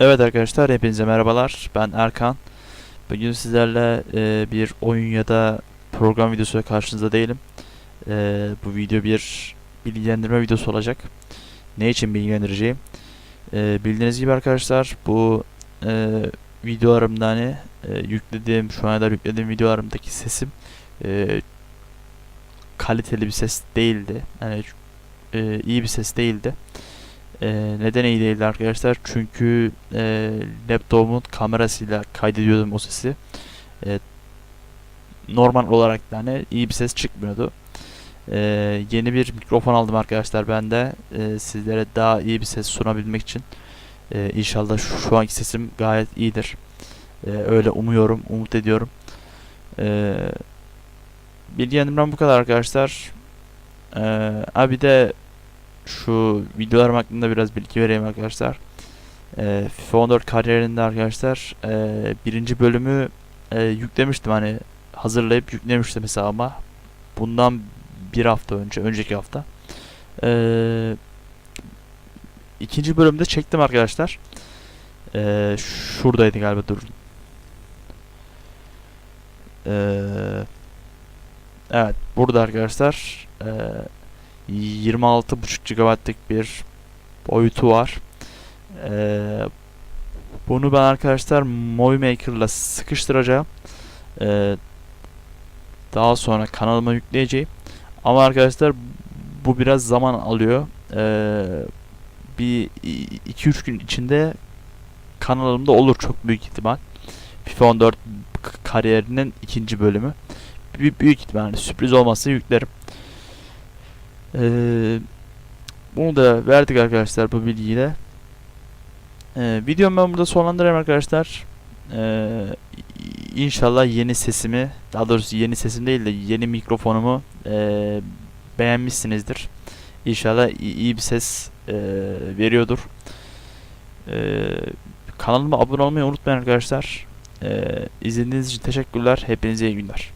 Evet arkadaşlar hepinize merhabalar. Ben Erkan. Bugün sizlerle e, bir oyun ya da program videosu karşınızda değilim. E, bu video bir bilgilendirme videosu olacak. Ne için bilgilendireceğim? E, bildiğiniz gibi arkadaşlar bu e, videolarımda hani e, yüklediğim şu ana kadar yüklediğim videolarımdaki sesim e, kaliteli bir ses değildi. Yani e, iyi bir ses değildi. Ee, neden iyi değildi arkadaşlar? Çünkü e, laptopumun kamerasıyla kaydediyordum o sesi. E, normal olarak da hani iyi bir ses çıkmıyordu. E, yeni bir mikrofon aldım arkadaşlar ben de e, sizlere daha iyi bir ses sunabilmek için. E, inşallah şu, şu anki sesim gayet iyidir. E, öyle umuyorum, umut ediyorum. E, bilgilendirmem bu kadar arkadaşlar. E, abi de şu videolarım hakkında biraz bilgi vereyim arkadaşlar. Ee, FIFA 14 kariyerinde arkadaşlar ee, birinci bölümü ee, yüklemiştim hani hazırlayıp yüklemiştim hesabıma. Bundan bir hafta önce, önceki hafta. Ee, ikinci bölümde çektim arkadaşlar. Ee, şuradaydı galiba dur. Ee, evet burada arkadaşlar. Ee, 26.5 GB'lık bir boyutu var. Ee, bunu ben arkadaşlar Movie Maker'la sıkıştıracağım. Ee, daha sonra kanalıma yükleyeceğim. Ama arkadaşlar bu biraz zaman alıyor. Ee, bir 2-3 gün içinde kanalımda olur çok büyük ihtimal. FIFA 14 kariyerinin ikinci bölümü. Büyük, büyük ihtimal yani sürpriz olmazsa yüklerim. Ee, bunu da verdik arkadaşlar bu bilgiyle. Ee, videomu ben burada sonlandırayım arkadaşlar. Ee, inşallah yeni sesimi, daha doğrusu yeni sesim değil de yeni mikrofonumu e, beğenmişsinizdir. İnşallah iyi, bir ses e, veriyordur. Ee, kanalıma abone olmayı unutmayın arkadaşlar. Ee, izlediğiniz için teşekkürler. Hepinize iyi günler.